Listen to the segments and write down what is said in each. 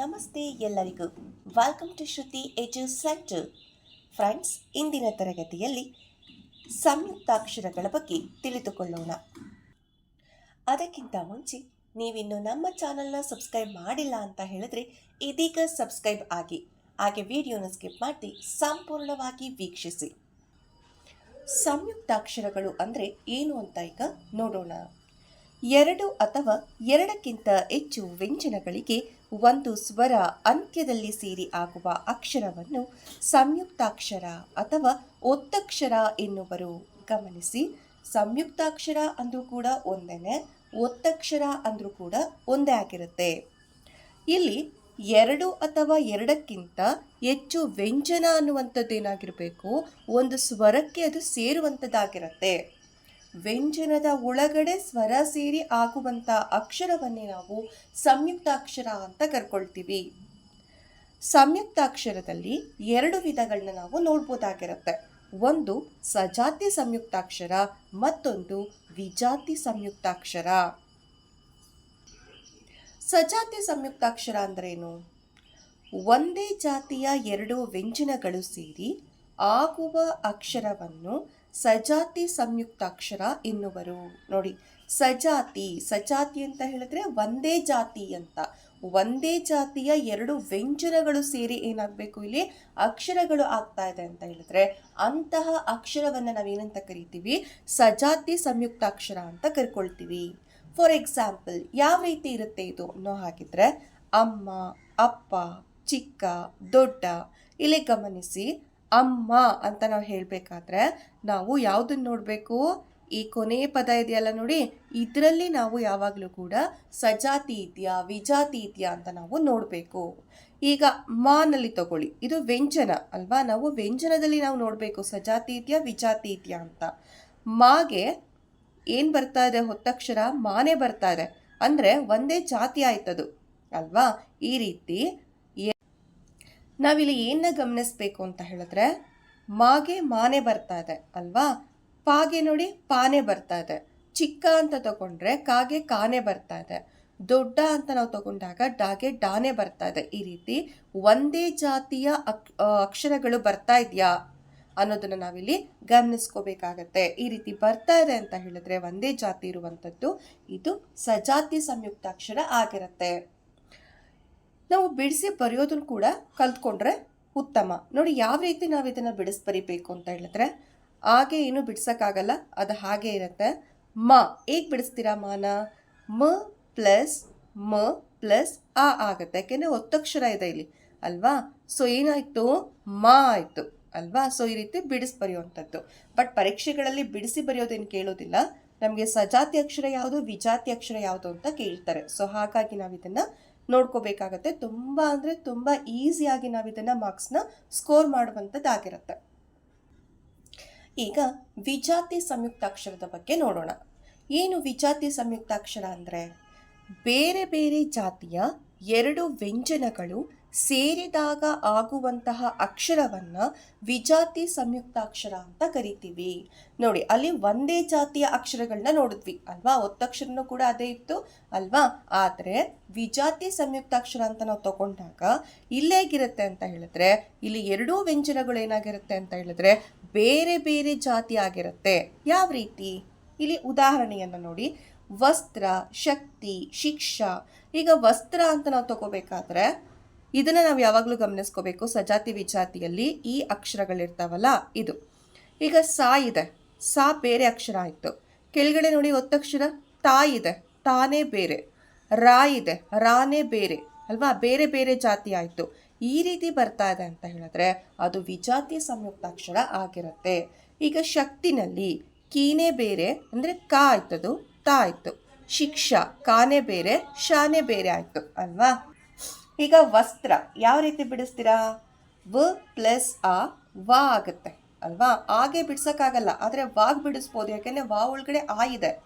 ನಮಸ್ತೆ ಎಲ್ಲರಿಗೂ. Welcome to Shruti edu centre friends ಇಂದಿನ ತರಗತಿಯಲ್ಲಿ ಸಂಯುಕ್ತಾಕ್ಷರಗಳ ಬಗ್ಗೆ ತಿಳಿದುಕೊಳ್ಳೋಣ. ಅದಕ್ಕಿಂತ ಮುಂಚೆ, ನೀವಿನ್ನು ನಮ್ಮ ಚಾನಲ್ನ ಸಬ್ಸ್ಕ್ರೈಬ್ ಮಾಡಿಲ್ಲ ಅಂತ ಹೇಳಿದ್ರೆ ಇದೀಗ ಸಬ್ಸ್ಕ್ರೈಬ್ ಆಗಿ, ಹಾಗೆ ವಿಡಿಯೋನ ಸ್ಕಿಪ್ ಮಾಡಿ ಸಂಪೂರ್ಣವಾಗಿ ವೀಕ್ಷಿಸಿ. ಸಂಯುಕ್ತಾಕ್ಷರಗಳು ಅಂದರೆ ಏನು ಅಂತ ಈಗ ನೋಡೋಣ. ಎರಡು ಅಥವಾ ಎರಡಕ್ಕಿಂತ ಹೆಚ್ಚು ವ್ಯಂಜನಗಳಿಗೆ ಒಂದು ಸ್ವರ ಅಂತ್ಯದಲ್ಲಿ ಸೇರಿ ಆಗುವ ಅಕ್ಷರವನ್ನು ಸಂಯುಕ್ತಾಕ್ಷರ ಅಥವಾ ಒತ್ತಕ್ಷರ ಎನ್ನುವರು. ಗಮನಿಸಿ, ಸಂಯುಕ್ತಾಕ್ಷರ ಅಂದರೂ ಕೂಡ ಒಂದೇನೆ, ಒತ್ತಕ್ಷರ ಅಂದರೂ ಕೂಡ ಒಂದೇ ಆಗಿರುತ್ತೆ. ಇಲ್ಲಿ ಎರಡು ಅಥವಾ ಎರಡಕ್ಕಿಂತ ಹೆಚ್ಚು ವ್ಯಂಜನ ಅನ್ನುವಂಥದ್ದು ಏನಾಗಿರಬೇಕು ಒಂದು ಸ್ವರಕ್ಕೆ ಅದು ಸೇರುವಂಥದ್ದಾಗಿರುತ್ತೆ. ವ್ಯಂಜನದ ಒಳಗಡೆ ಸ್ವರ ಸೇರಿ ಆಗುವಂಥ ಅಕ್ಷರವನ್ನೇ ನಾವು ಸಂಯುಕ್ತಾಕ್ಷರ ಅಂತ ಕರ್ಕೊಳ್ತೀವಿ. ಸಂಯುಕ್ತಾಕ್ಷರದಲ್ಲಿ ಎರಡು ವಿಧಗಳನ್ನ ನಾವು ನೋಡ್ಬೋದಾಗಿರುತ್ತೆ. ಒಂದು ಸಜಾತಿ ಸಂಯುಕ್ತಾಕ್ಷರ, ಮತ್ತೊಂದು ವಿಜಾತಿ ಸಂಯುಕ್ತಾಕ್ಷರ. ಸಜಾತಿ ಸಂಯುಕ್ತಾಕ್ಷರ ಅಂದ್ರೇನು? ಒಂದೇ ಜಾತಿಯ ಎರಡು ವ್ಯಂಜನಗಳು ಸೇರಿ ಆಗುವ ಅಕ್ಷರವನ್ನು ಸಜಾತಿ ಸಂಯುಕ್ತಾಕ್ಷರ ಎನ್ನುವರು. ನೋಡಿ, ಸಜಾತಿ ಸಜಾತಿ ಅಂತ ಹೇಳಿದ್ರೆ ಒಂದೇ ಜಾತಿ ಅಂತ. ಒಂದೇ ಜಾತಿಯ ಎರಡು ವ್ಯಂಜನಗಳು ಸೇರಿ ಏನಾಗಬೇಕು ಇಲ್ಲಿ? ಅಕ್ಷರಗಳು ಆಗ್ತಾ ಇದೆ ಅಂತ ಹೇಳಿದ್ರೆ ಅಂತಹ ಅಕ್ಷರವನ್ನು ನಾವೇನಂತ ಕರಿತೀವಿ? ಸಜಾತಿ ಸಂಯುಕ್ತಾಕ್ಷರ ಅಂತ ಕರ್ಕೊಳ್ತೀವಿ. ಫಾರ್ ಎಕ್ಸಾಂಪಲ್ ಯಾವ ರೀತಿ ಇರುತ್ತೆ ಇದು? ಅನ್ನೋ ಹಾಗಿದ್ರೆ ಅಮ್ಮ, ಅಪ್ಪ, ಚಿಕ್ಕ, ದೊಡ್ಡ, ಇಲ್ಲಿ ಗಮನಿಸಿ. ಅಮ್ಮ ಅಂತ ನಾವು ಹೇಳಬೇಕಾದ್ರೆ ನಾವು ಯಾವುದನ್ನು ನೋಡಬೇಕು? ಈ ಕೊನೆ ಪದ ಇದೆಯಲ್ಲ ನೋಡಿ, ಇದರಲ್ಲಿ ನಾವು ಯಾವಾಗಲೂ ಕೂಡ ಸಜಾತಿ ಇದೆಯಾ, ವಿಜಾತಿ ಇದೆಯಾ ಅಂತ ನಾವು ನೋಡಬೇಕು. ಈಗ ಮಾನಲ್ಲಿ ತಗೊಳ್ಳಿ, ಇದು ವ್ಯಂಜನ ಅಲ್ವಾ? ನಾವು ವ್ಯಂಜನದಲ್ಲಿ ನಾವು ನೋಡಬೇಕು, ಸಜಾತಿ ಇದೆಯಾ, ವಿಜಾತಿ ಇದೆಯಾ ಅಂತ. ಮಾಗೆ ಏನು ಬರ್ತಾ ಇದೆ? ಹೊತ್ತಕ್ಷರ ಮಾನೇ ಬರ್ತಾ ಇದೆ. ಅಂದರೆ ಒಂದೇ ಜಾತಿ ಆಯ್ತದು, ಅಲ್ವಾ? ಈ ರೀತಿ ನಾವಿಲ್ಲಿ ಏನ್ನ ಗಮನಿಸ್ಬೇಕು ಅಂತ ಹೇಳಿದ್ರೆ, ಮಾಗೆ ಮಾನೆ ಬರ್ತಾ ಇದೆ ಅಲ್ವಾ? ಪಾಗೆ ನೋಡಿ ಪಾನೆ ಬರ್ತಾ ಇದೆ. ಚಿಕ್ಕ ಅಂತ ತಗೊಂಡ್ರೆ ಕಾಗೆ ಕಾನೆ ಬರ್ತಾ ಇದೆ. ದೊಡ್ಡ ಅಂತ ನಾವು ತಗೊಂಡಾಗ ಡಾಗೆ ಡಾನೆ ಬರ್ತಾ ಇದೆ. ಈ ರೀತಿ ಒಂದೇ ಜಾತಿಯ ಅಕ್ ಅಕ್ಷರಗಳು ಬರ್ತಾ ಇದೆಯಾ ಅನ್ನೋದನ್ನ ನಾವಿಲ್ಲಿ ಗಮನಿಸ್ಕೋಬೇಕಾಗತ್ತೆ. ಈ ರೀತಿ ಬರ್ತಾ ಇದೆ ಅಂತ ಹೇಳಿದ್ರೆ ಒಂದೇ ಜಾತಿ ಇರುವಂಥದ್ದು, ಇದು ಸಜಾತಿ ಸಂಯುಕ್ತಾಕ್ಷರ ಆಗಿರುತ್ತೆ. ನಾವು ಬಿಡಿಸಿ ಬರೆಯೋದನ್ನು ಕೂಡ ಕಲ್ತ್ಕೊಂಡ್ರೆ ಉತ್ತಮ. ನೋಡಿ, ಯಾವ ರೀತಿ ನಾವು ಇದನ್ನು ಬಿಡಿಸಿ ಬರಿಬೇಕು ಅಂತ ಹೇಳಿದ್ರೆ, ಹಾಗೆ ಏನು ಬಿಡಿಸೋಕ್ಕಾಗಲ್ಲ, ಅದು ಹಾಗೆ ಇರುತ್ತೆ. ಮ, ಹೇಗೆ ಬಿಡಿಸ್ತೀರಾ ಮಾನ? ಮ ಪ್ಲಸ್ ಮ ಪ್ಲಸ್ ಆ ಆಗುತ್ತೆ. ಯಾಕೆಂದರೆ ಒತ್ತಕ್ಷರ ಇದೆ ಇಲ್ಲಿ, ಅಲ್ವಾ? ಸೊ, ಏನಾಯಿತು? ಮಾ ಆಯಿತು, ಅಲ್ವಾ? ಸೊ, ಈ ರೀತಿ ಬಿಡಿಸಿ ಬರೆಯುವಂಥದ್ದು. ಬಟ್ ಪರೀಕ್ಷೆಗಳಲ್ಲಿ ಬಿಡಿಸಿ ಬರೆಯೋದೇನು ಕೇಳೋದಿಲ್ಲ. ನಮಗೆ ಸಜಾತಿ ಅಕ್ಷರ ಯಾವುದು, ವಿಜಾತಿ ಅಕ್ಷರ ಯಾವುದು ಅಂತ ಕೇಳ್ತಾರೆ. ಸೊ, ಹಾಗಾಗಿ ನಾವು ಇದನ್ನು ನೋಡ್ಕೋಬೇಕಾಗತ್ತೆ. ತುಂಬ ಅಂದರೆ ತುಂಬ ಈಸಿಯಾಗಿ ನಾವು ಇದನ್ನು ಮಾರ್ಕ್ಸ್ನ ಸ್ಕೋರ್ ಮಾಡುವಂಥದ್ದಾಗಿರುತ್ತೆ ಈಗ ವಿಜಾತಿ ಸಂಯುಕ್ತಾಕ್ಷರದ ಬಗ್ಗೆ ನೋಡೋಣ. ಏನು ವಿಜಾತಿ ಸಂಯುಕ್ತಾಕ್ಷರ ಅಂದರೆ? ಬೇರೆ ಬೇರೆ ಜಾತಿಯ ಎರಡು ವ್ಯಂಜನಗಳು ಸೇರಿದಾಗ ಆಗುವಂತಹ ಅಕ್ಷರವನ್ನು ವಿಜಾತಿ ಸಂಯುಕ್ತಾಕ್ಷರ ಅಂತ ಕರಿತೀವಿ. ನೋಡಿ, ಅಲ್ಲಿ ಒಂದೇ ಜಾತಿಯ ಅಕ್ಷರಗಳನ್ನ ನೋಡಿದ್ವಿ ಅಲ್ವಾ? ಒತ್ತಕ್ಷರನೂ ಕೂಡ ಅದೇ ಇತ್ತು ಅಲ್ವಾ? ಆದರೆ ವಿಜಾತಿ ಸಂಯುಕ್ತಾಕ್ಷರ ಅಂತ ನಾವು ತಗೊಂಡಾಗ ಇಲ್ಲೇಗಿರುತ್ತೆ ಅಂತ ಹೇಳಿದ್ರೆ, ಇಲ್ಲಿ ಎರಡೂ ವ್ಯಂಜನಗಳು ಏನಾಗಿರುತ್ತೆ ಅಂತ ಹೇಳಿದ್ರೆ ಬೇರೆ ಬೇರೆ ಜಾತಿ ಆಗಿರುತ್ತೆ. ಯಾವ ರೀತಿ? ಇಲ್ಲಿ ಉದಾಹರಣೆಯನ್ನು ನೋಡಿ. ವಸ್ತ್ರ, ಶಕ್ತಿ, ಶಿಕ್ಷಾ. ಈಗ ವಸ್ತ್ರ ಅಂತ ನಾವು ತಗೋಬೇಕಾದ್ರೆ ಇದನ್ನು ನಾವು ಯಾವಾಗಲೂ ಗಮನಿಸ್ಕೋಬೇಕು. ಸಜಾತಿ ವಿಜಾತಿಯಲ್ಲಿ ಈ ಅಕ್ಷರಗಳಿರ್ತಾವಲ್ಲ, ಇದು. ಈಗ ಸಾ ಇದೆ. ಸಾ ಬೇರೆ ಅಕ್ಷರ ಆಯಿತು. ಕೆಳಗಡೆ ನೋಡಿ ಒತ್ತಕ್ಷರ ತಾ ಇದೆ. ತಾನೇ ಬೇರೆ. ರಾ ಇದೆ. ರಾನೇ ಬೇರೆ. ಅಲ್ವಾ? ಬೇರೆ ಬೇರೆ ಜಾತಿ ಆಯಿತು. ಈ ರೀತಿ ಬರ್ತಾ ಇದೆ ಅಂತ ಹೇಳಿದ್ರೆ ಅದು ವಿಜಾತಿ ಸಂಯುಕ್ತಾಕ್ಷರ ಆಗಿರುತ್ತೆ. ಈಗ ಶಕ್ತಿನಲ್ಲಿ ಕೀನೇ ಬೇರೆ, ಅಂದರೆ ಕಾ ಆಯ್ತದು, ತಾ ಆಯಿತು. ಶಿಕ್ಷಾ, ಕಾನೇ ಬೇರೆ, ಶಾನೆ ಬೇರೆ ಆಯಿತು. ಅಲ್ವಾ? ಈಗ ವಸ್ತ್ರ, ಯಾವ ರೀತಿ ಬಿಡಿಸ್ತೀರಾ? ವ ಪ್ಲಸ್ ಆ, ವಾ ಆಗುತ್ತೆ. ಅಲ್ವಾ? ಹಾಗೆ ಬಿಡ್ಸೋಕ್ಕಾಗಲ್ಲ. ಆದರೆ ವಾಗ್ ಬಿಡಿಸ್ಬೋದು. ಯಾಕೆಂದರೆ ವಾ ಒಳಗಡೆ ಆ ಇದೆ.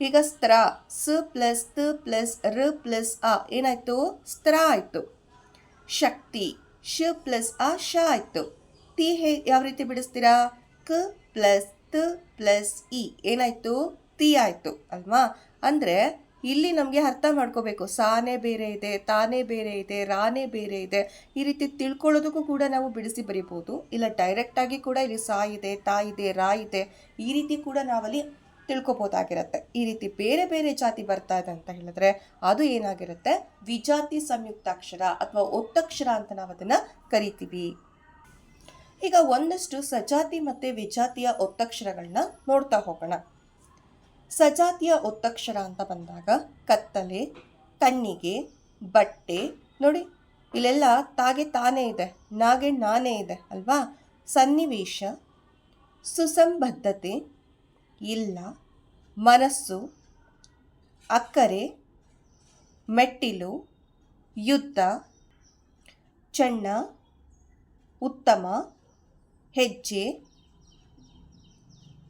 ಈಗ ಸ್ತ್ರ, ಸ ಪ್ಲಸ್ ತ ಪ್ಲಸ್ ರ ಪ್ಲಸ್ ಅ ಏನಾಯಿತು? ಸ್ತ್ರ ಆಯಿತು. ಶಕ್ತಿ, ಶ ಪ್ಲಸ್ ಅ ಶ ಆಯಿತು. ತಿ ಹೇ, ಯಾವ ರೀತಿ ಬಿಡಿಸ್ತೀರಾ? ಕ ಪ್ಲಸ್ ತ ಪ್ಲಸ್ ಇ. ಏನಾಯಿತು? ತಿ ಆಯಿತು. ಅಲ್ವಾ? ಅಂದರೆ ಇಲ್ಲಿ ನಮಗೆ ಅರ್ಥ ಮಾಡ್ಕೋಬೇಕು. ಸಾನೇ ಬೇರೆ ಇದೆ, ತಾನೇ ಬೇರೆ ಇದೆ, ರಾನೇ ಬೇರೆ ಇದೆ. ಈ ರೀತಿ ತಿಳ್ಕೊಳ್ಳೋದಕ್ಕೂ ಕೂಡ ನಾವು ಬಿಡಿಸಿ ಬರಿಬೋದು ಇಲ್ಲ ಡೈರೆಕ್ಟಾಗಿ ಕೂಡ ಇಲ್ಲಿ ಸಾ ಇದೆ, ತಾ ಇದೆ, ರಾ ಇದೆ, ಈ ರೀತಿ ಕೂಡ ನಾವಲ್ಲಿ ತಿಳ್ಕೊಬೋದಾಗಿರುತ್ತೆ. ಈ ರೀತಿ ಬೇರೆ ಬೇರೆ ಜಾತಿ ಬರ್ತಾ ಇದೆ ಅಂತ ಹೇಳಿದ್ರೆ ಅದು ಏನಾಗಿರುತ್ತೆ? ವಿಜಾತಿ ಸಂಯುಕ್ತಾಕ್ಷರ ಅಥವಾ ಒತ್ತಕ್ಷರ ಅಂತ ನಾವು ಅದನ್ನು ಕರಿತೀವಿ. ಈಗ ಒಂದಷ್ಟು ಸಜಾತಿ ಮತ್ತು ವಿಜಾತಿಯ ಒತ್ತಕ್ಷರಗಳನ್ನ ನೋಡ್ತಾ ಹೋಗೋಣ. ಸಜಾತಿಯ ಒತ್ತಕ್ಷರ ಅಂತ ಬಂದಾಗ ಕತ್ತಲೆ, ಕಣ್ಣಿಗೆ, ಬಟ್ಟೆ, ನೋಡಿ, ಇಲ್ಲೆಲ್ಲ ತಾಗೆ ತಾನೇ ಇದೆ, ನಾಗೆ ನಾನೇ ಇದೆ ಅಲ್ವಾ? ಸನ್ನಿವೇಶ, ಸುಸಂಬದ್ಧತೆ, ಇಲ್ಲ, ಮನಸ್ಸು, ಅಕ್ಕರೆ, ಮೆಟ್ಟಿಲು, ಯುದ್ಧ ಚೆನ್ನ ಉತ್ತಮ, ಹೆಜ್ಜೆ,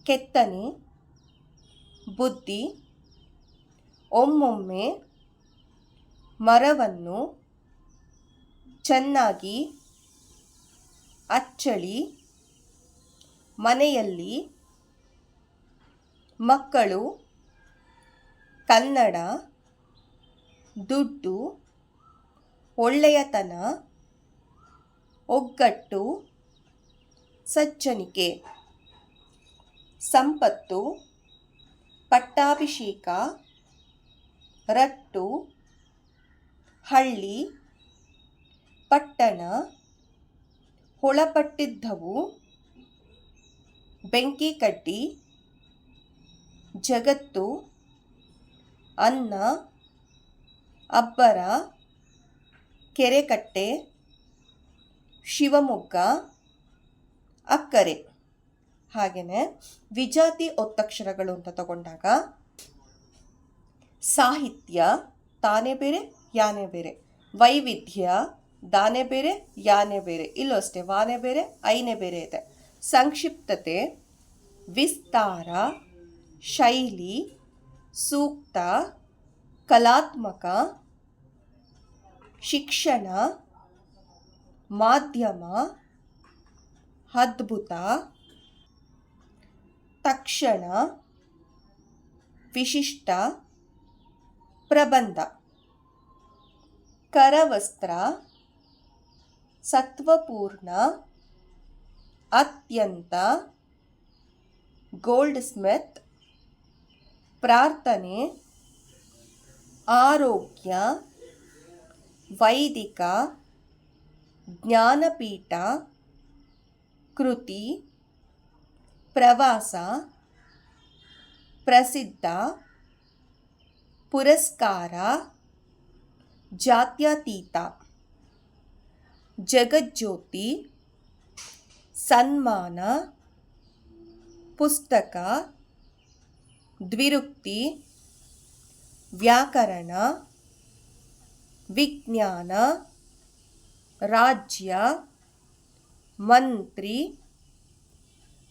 ಕೆತ್ತನೆ ಬುದ್ಧಿ ಒಮ್ಮೊಮ್ಮೆ ಮರವನ್ನು ಚೆನ್ನಾಗಿ ಅಚ್ಚಳಿ ಮನೆಯಲ್ಲಿ ಮಕ್ಕಳು ಕನ್ನಡ ದುಡ್ಡು ಒಳ್ಳೆಯತನ ಒಗ್ಗಟ್ಟು ಸಜ್ಜನಿಕೆ ಸಂಪತ್ತು ಪಟ್ಟಾಭಿಷೇಕ ರಟ್ಟು ಹಳ್ಳಿ ಪಟ್ಟಣ ಹೊಳಪಟ್ಟಿದ್ದವು ಬೆಂಕಿ ಕಡ್ಡಿ ಜಗತ್ತು ಅನ್ನ ಅಬ್ಬರ ಕೆರೆಕಟ್ಟೆ ಶಿವಮೊಗ್ಗ ಅಕ್ಕರೆ. ಹಾಗೆಯೇ ವಿಜಾತಿ ಒತ್ತಕ್ಷರಗಳು ಅಂತ ತಗೊಂಡಾಗ ಸಾಹಿತ್ಯ, ತಾನೇ ಬೇರೆ, ಯಾನೆ ಬೇರೆ. ವೈವಿಧ್ಯ, ದಾನೆ ಬೇರೆ, ಯಾನೆ ಬೇರೆ. ಇಲ್ಲೂ ಅಷ್ಟೇ, ವಾನೆ ಬೇರೆ, ಐನೆ ಬೇರೆ ಇದೆ. ಸಂಕ್ಷಿಪ್ತತೆ, ವಿಸ್ತಾರ, ಶೈಲಿ, ಸೂಕ್ತ, ಕಲಾತ್ಮಕ, ಶಿಕ್ಷಣ, ಮಾಧ್ಯಮ, ಅದ್ಭುತ. ತಕ್ಷಣ ವಿಶಿಷ್ಟ ಪ್ರಬಂಧ. ಕರವಸ್ತ್ರ ಸತ್ವಪೂರ್ಣ ಅತ್ಯಂತ ಗೋಲ್ಡ್ ಸ್ಮಿತ್ ಪ್ರಾರ್ಥನೆ ಆರೋಗ್ಯ ವೈದಿಕ ಜ್ಞಾನಪೀಠ ಕೃತಿ. ಪ್ರವಾಸ ಪ್ರಸಿದ್ಧ ಪುರಸ್ಕಾರ ಜಾತ್ಯತೀತ ಜಗಜ್ಯೋತಿ ಸನ್ಮಾನ ಪುಸ್ತಕ ದ್ವಿರುಕ್ತಿ ವ್ಯಾಕರಣ ವಿಜ್ಞಾನ ರಾಜ್ಯ ಮಂತ್ರಿ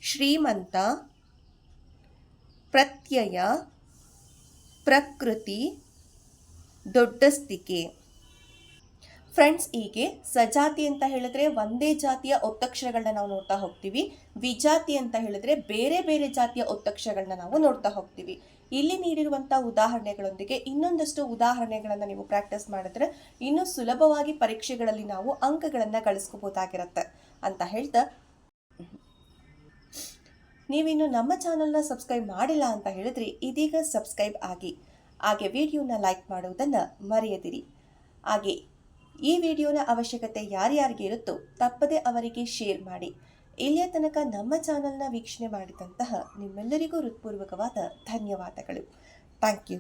ಶ್ರೀಮಂತ, ಪ್ರತ್ಯಯ, ಪ್ರಕೃತಿ, ದೊಡ್ಡಸ್ತಿಕೆ. ಫ್ರೆಂಡ್ಸ್ ಹೀಗೆ ಸಜಾತಿ ಅಂತ ಹೇಳಿದ್ರೆ ಒಂದೇ ಜಾತಿಯ ಒತ್ತಕ್ಷರಗಳನ್ನ ನಾವು ನೋಡ್ತಾ ಹೋಗ್ತೀವಿ. ವಿಜಾತಿ ಅಂತ ಹೇಳಿದ್ರೆ ಬೇರೆ ಬೇರೆ ಜಾತಿಯ ಒತ್ತಕ್ಷರಗಳನ್ನ ನಾವು ನೋಡ್ತಾ ಹೋಗ್ತೀವಿ. ಇಲ್ಲಿ ನೀಡಿರುವಂಥ ಉದಾಹರಣೆಗಳೊಂದಿಗೆ ಇನ್ನೊಂದಷ್ಟು ಉದಾಹರಣೆಗಳನ್ನು ನೀವು ಪ್ರಾಕ್ಟೀಸ್ ಮಾಡಿದ್ರೆ ಇನ್ನೂ ಸುಲಭವಾಗಿ ಪರೀಕ್ಷೆಗಳಲ್ಲಿ ನಾವು ಅಂಕಗಳನ್ನು ಗಳಿಸ್ಕೋಬೋದಾಗಿರುತ್ತೆ. ಅಂತ ಹೇಳ್ತಾ ನೀವಿನ್ನು ನಮ್ಮ ಚಾನಲ್ನ ಸಬ್ಸ್ಕ್ರೈಬ್ ಮಾಡಿಲ್ಲ ಅಂತ ಹೇಳಿದ್ರೆ ಇದೀಗ ಸಬ್ಸ್ಕ್ರೈಬ್ ಆಗಿ. ಹಾಗೆ ವಿಡಿಯೋನ ಲೈಕ್ ಮಾಡುವುದನ್ನು ಮರೆಯದಿರಿ. ಹಾಗೆ ಈ ವಿಡಿಯೋನ ಅವಶ್ಯಕತೆ ಯಾರ್ಯಾರಿಗೆ ಇರುತ್ತೋ ತಪ್ಪದೆ ಅವರಿಗೆ ಶೇರ್ ಮಾಡಿ. ಇಲ್ಲಿಯ ತನಕ ನಮ್ಮ ಚಾನಲ್ನ ವೀಕ್ಷಣೆ ಮಾಡಿದಂತಹ ನಿಮ್ಮೆಲ್ಲರಿಗೂ ಹೃತ್ಪೂರ್ವಕವಾದ ಧನ್ಯವಾದಗಳು. Thank you